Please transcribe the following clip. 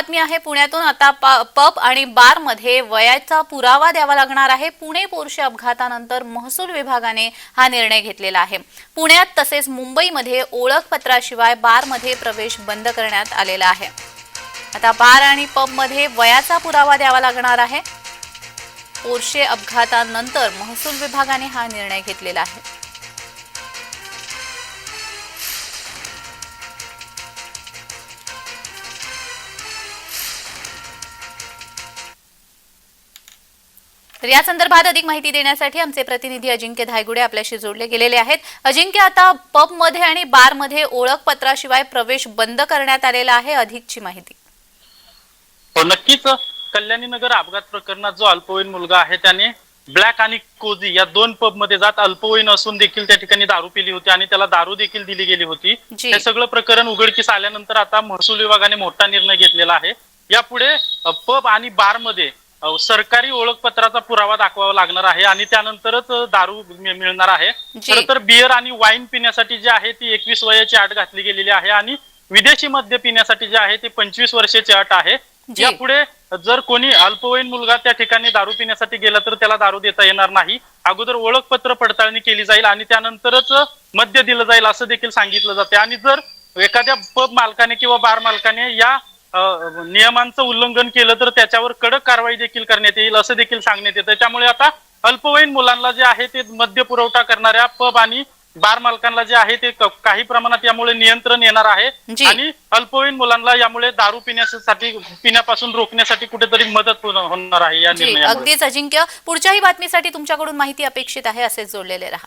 बातमी आहे पुण्यातून आता प- पब आणि बारमध्ये वयाचा पुरावा द्यावा लागणार आहे. पुणे पोरशे अपघातानंतर महसूल विभागाने हा निर्णय घेतलेला आहे. पुण्यात तसेच मुंबईमध्ये ओळखपत्राशिवाय बारमध्ये प्रवेश बंद करण्यात आलेला आहे. आता बार आणि पबमध्ये वयाचा पुरावा द्यावा लागणार आहे. पोरशे अपघातानंतर महसूल विभागाने हा निर्णय घेतलेला आहे. तर या संदर्भात अधिक माहिती देण्यासाठी आमचे प्रतिनिधी अजिंक्य धायगुडे आपल्याशी जोडले गेलेले आहेत. अजिंक्य आता पबमध्ये आणि बारमध्ये ओळखपत्राशिवाय प्रवेश बंद करण्यात आलेला आहे अधिकची माहिती. हो नक्कीच. कल्याणी नगर अपघात प्रकरणात जो अल्पवयीन मुलगा आहे त्याने ब्लॅक आणि कोझी या दोन पबमध्ये जात अल्पवयीन असून देखील त्या ठिकाणी दारू पिली होती आणि त्याला दारू देखील दिली गेली होती. हे सगळं प्रकरण उघडकीस आल्यानंतर आता महसूल विभागाने मोठा निर्णय घेतलेला आहे. यापुढे पब आणि बारमध्ये अ, सरकारी ओळखपत्राचा पुरावा दाखवावा लागणार आहे आणि त्यानंतरच दारू मिळणार आहे. खरं तर बियर आणि वाईन पिण्यासाठी जे आहे ती एकवीस वयाची अट घातली गेलेली आहे आणि विदेशी मद्य पिण्यासाठी जे आहे ते पंचवीस वर्षाची अट आहे. यापुढे जर कोणी अल्पवयीन मुलगा त्या ठिकाणी दारू पिण्यासाठी गेला तर त्याला दारू देता येणार नाही अगोदर ओळखपत्र पडताळणी केली जाईल आणि त्यानंतरच मद्य दिलं जाईल असं देखील सांगितलं जाते आणि जर एखाद्या पब मालकाने किंवा बार मालकाने या नियमांचं उल्लंघन केलं तर त्याच्यावर कडक कारवाई देखील करण्यात येईल असं देखील सांगण्यात येतं. त्यामुळे आता अल्पवयीन मुलांना जे आहे ते मद्य पुरवठा करणाऱ्या पब आणि बार मालकांना जे आहे ते काही प्रमाणात यामुळे नियंत्रण येणार आहे. आणि अल्पवयीन मुलांना यामुळे दारू पिण्यासाठी पिण्यापासून रोखण्यासाठी कुठेतरी मदत होण- होणार आहे या जी निर्णयामुळे. अगदीच अजिंक्य. पुढच्याही बातमीसाठी तुमच्याकडून माहिती अपेक्षित आहे असेच जोडलेले राहा.